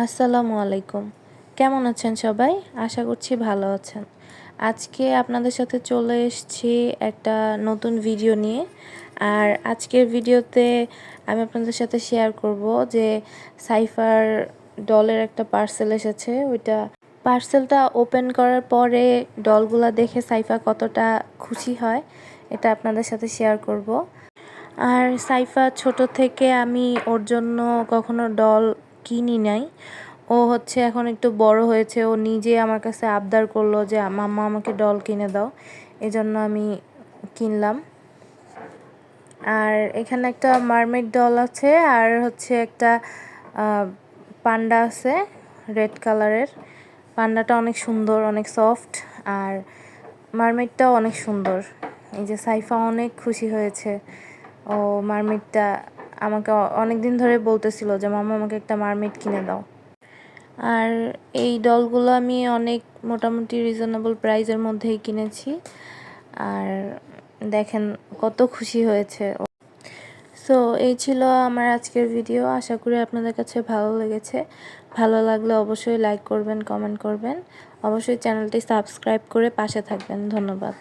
আসসালামু আলাইকুম। কেমন আছেন সবাই? আশা করছি ভালো আছেন। আজকে আপনাদের সাথে চলে এসেছি একটা নতুন ভিডিও নিয়ে। আর আজকের ভিডিওতে আমি আপনাদের সাথে শেয়ার করব যে সাইফার ডলের একটা পার্সেল এসেছে। ওইটা পার্সেলটা ওপেন করার পরে ডলগুলা দেখে সাইফা কতটা খুশি হয়, এটা আপনাদের সাথে শেয়ার করব। আর সাইফা ছোট থেকে আমি ওর জন্য কখনো ডল কিনি নাই। ও হচ্ছে এখন একটু বড় হয়েছে। ও নিজে আমার কাছে আবদার করল যে, মাম্মা, আমাকে ডল কিনে দাও। এজন্য আমি কিনলাম। আর এখানে একটা মারমেড ডল আছে, আর হচ্ছে একটা পান্ডা আছে রেড কালারের পান্ডাটা অনেক সুন্দর, অনেক সফট আর মারমেডটাও অনেক সুন্দর। এই যে সাইফা অনেক খুশি হয়েছে। ও মারমেডটা আমাকে অনেক দিন ধরে বলতেছিল যে, মামা, আমাকে একটা মারমেড কিনে দাও। আর এই ডলগুলো আমি অনেক মোটামুটি রিজনেবল প্রাইজের মধ্যেই কিনেছি। আর দেখেন কত খুশি হয়েছে সো এই ছিল আমার আজকের ভিডিও আশা করি আপনাদের কাছে ভালো লেগেছে। ভালো লাগলে অবশ্যই লাইক করবেন কমেন্ট করবেন। অবশ্যই চ্যানেলটি সাবস্ক্রাইব করে পাশে থাকবেন। ধন্যবাদ।